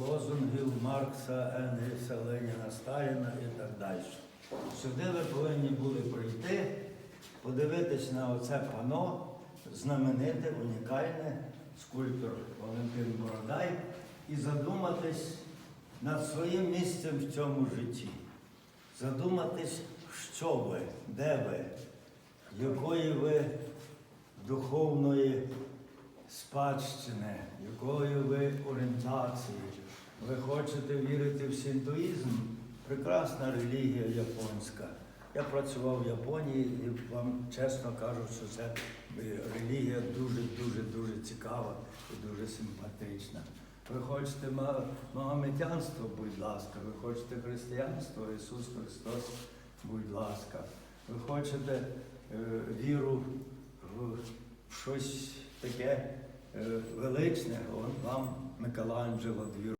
лозунгів Маркса, Енгельса, Леніна, Сталіна і так далі. Сюди ви повинні були прийти, подивитись на оце пано, знамените, унікальне, скульптор Валентин Бородай, і задуматись над своїм місцем в цьому житті. Задуматись, що ви, де ви, якої ви духовної спадщини, якої ви. Ви хочете вірити в синтоїзм? Прекрасна релігія японська. Я працював в Японії і вам чесно кажу, що це е, релігія дуже-дуже дуже цікава і дуже симпатична. Ви хочете ма- магометянство, будь ласка, ви хочете християнство, Ісус Христос, будь ласка. Ви хочете е, віру в щось таке величне, он вам Микеланджело дві